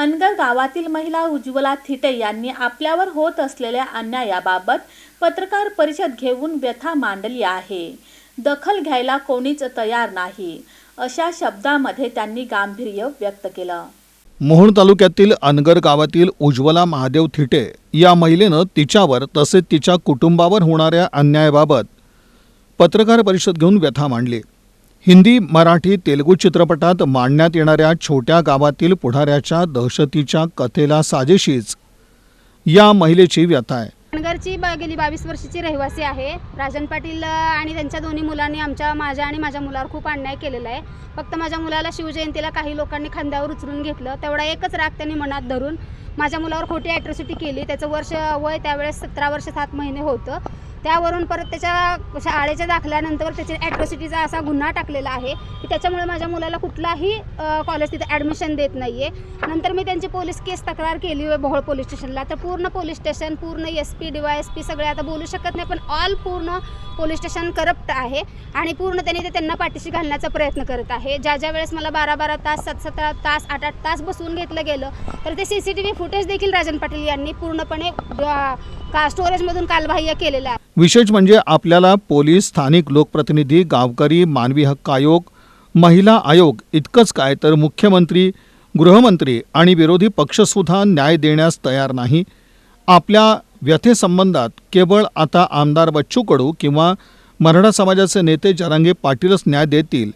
अनगर गावातील महिला उज्ज्वला थिटे यांनी आपल्यावर होत असलेल्या अन्यायाबाबत पत्रकार परिषद घेऊन व्यथा मांडली आहे. दखल घ्यायला कोणीच तयार नाही अशा शब्दामध्ये त्यांनी गांभीर्य व्यक्त केलं. मोहन तालुक्यातील अनगर गावातील उज्ज्वला महादेव थिटे या महिलेनं तिच्यावर तसेच तिच्या कुटुंबावर होणाऱ्या अन्यायाबाबत पत्रकार परिषद घेऊन व्यथा मांडली. हिंदी मराठी तेलुगू चित्रपटात मांडण्यात येणाऱ्या छोट्या गावातील पुढाऱ्याच्या दहशतीच्या कथेला साजेशीच. या महिलेची व्यथा आहे. नगरची गेली बावीस वर्षाची रहिवासी आहे. राजन पाटील आणि त्यांच्या दोन्ही मुलांनी आमच्या माझ्या आणि माझ्या मुलावर खूप अन्याय केलेला आहे. फक्त माझ्या मुलाला शिवजयंतीला काही लोकांनी खांद्यावर उचलून घेतलं. तेवढा एकच राग त्यांनी मनात धरून माझ्या मुलावर खोटी ॲट्रॉसिटी केली. त्याचं वर्ष वय त्यावेळेस सतरा वर्ष सात महिने होतं. त्यावरून परत त्याच्या शाळेच्या दाखल्यानंतर त्याचे ॲट्रॉसिटीचा असा गुन्हा टाकलेला आहे. की त्याच्यामुळे माझ्या मुलाला कुठलाही कॉलेज तिथे ॲडमिशन देत नाही आहे नंतर मी त्यांची पोलीस केस तक्रार केली आहे पोलीस स्टेशनला. तर पूर्ण पोलीस स्टेशन पूर्ण S P D Y S P सगळे आता बोलू शकत नाही पण ऑल पूर्ण पोलीस स्टेशन करप्ट आहे. आणि पूर्ण त्यांनी ते त्यांना पाठीशी घालण्याचा प्रयत्न करत आहे. ज्या ज्या वेळेस मला बारा बारा तास सात सतरा तास आठ आठ तास बसवून घेतलं गेलं तर ते C C T V footage देखील राजन पाटील यांनी पूर्णपणे का स्टोरेजमधून कालबाह्य केलेलं आहे. विशेष म्हणजे आपल्याला पोलीस स्थानिक लोकप्रतिनिधी गावकरी मानवी हक्क आयोग महिला आयोग इतकंच काय तर मुख्यमंत्री गृहमंत्री आणि विरोधी पक्षसुद्धा न्याय देण्यास तयार नाही. आपल्या व्यथेसंबंधात केवळ आता आमदार बच्चू कडू किंवा मराठा समाजाचे नेते जरांगे पाटीलच न्याय देतील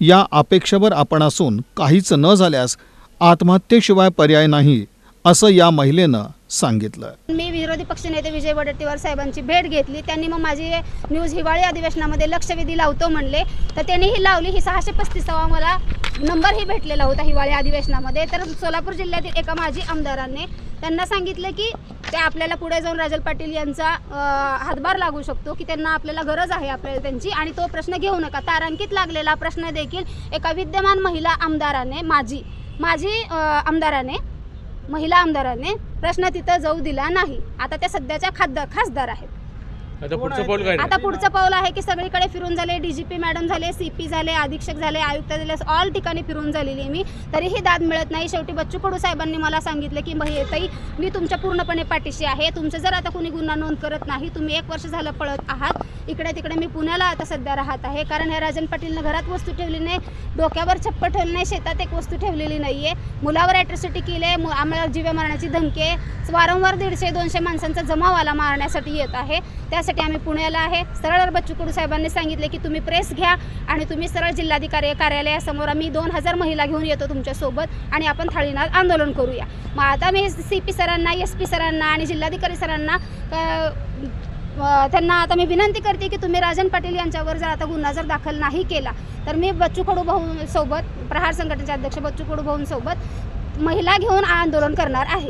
या अपेक्षेवर आपण असून काहीच न झाल्यास आत्महत्येशिवाय पर्याय नाही असं या महिलेनं सांगितलं. मी विरोधी पक्षनेते विजय वडेट्टीवार साहेबांची भेट घेतली. त्यांनी मग माझी न्यूज हिवाळी अधिवेशनामध्ये लक्षवेधी लावतो म्हणले. तर त्यांनी ही लावली. ही सहाशे पस्तीसावा मला नंबरही भेटलेला होता हिवाळी अधिवेशनामध्ये. तर सोलापूर जिल्ह्यातील एका माजी आमदारांनी त्यांना सांगितलं की ते आपल्याला पुढे जाऊन राजल पाटील यांचा हातभार लागू शकतो की त्यांना आपल्याला गरज आहे आपल्याला त्यांची आणि तो प्रश्न घेऊ नका. तारांकित लागलेला प्रश्न देखील एका विद्यमान महिला आमदाराने माझी माझी आमदाराने महिला आमदाराने प्रश्न तिथं जाऊ दिला नाही. आता त्या सध्याच्या खासदार खासदार आहेत. आता पुढचं पाऊल काय आता पुढचं पाऊल आहे की सगळीकडे फिरून झाले डीजीपी मॅडम झाले सीपी झाले अधीक्षक झाले आयुक्त झाले ऑल ठिकाणी फिरून झालेली आहे मी. तरीही दाद मिळत नाही. शेवटी बच्चू कडू साहेबांनी मला सांगितलं की ताई मी तुमच्या पूर्णपणे पाठीशी आहे. तुमचं जर आता कोणी गुन्हा नोंद करत नाही तुम्ही एक वर्ष झालं पळत आहात. इकडे तिकडे मी पुण्याला आता सध्या राहत आहे. कारण हे राजन पाटीलनं घरात वस्तू ठेवली नाही डोक्यावर छप्पर ठेवली नाही शेतात एक वस्तू ठेवलेली नाही आहे मुलावर ॲट्रॉसिटी केली आहे आम्हाला जीवे मारण्याची धमकी आहे. वारंवार दीडशे दोनशे माणसांचा जमावाला मारण्यासाठी येत आहे. त्यासाठी आम्ही पुण्याला आहे. सरळ बच्चू कडू साहेबांनी सांगितले की तुम्ही प्रेस घ्या आणि तुम्ही सरळ जिल्हाधिकारी कार्यालयासमोर आम्ही दोन हजार महिला घेऊन येतो तुमच्यासोबत आणि आपण थाळीनाथ आंदोलन करूया. मग आता मी सी पी सरांना एस पी सरांना आणि जिल्हाधिकारी सरांना त्यांना आता मी विनंती करते की तुम्ही राजन पाटील यांच्यावर जर आता गुन्हा जर दाखल नाही केला तर मी बच्चू कडू भाऊंसोबत प्रहार संघटनेचे अध्यक्ष बच्चू कडू भाऊंसोबत महिला घेऊन आंदोलन करणार आहे.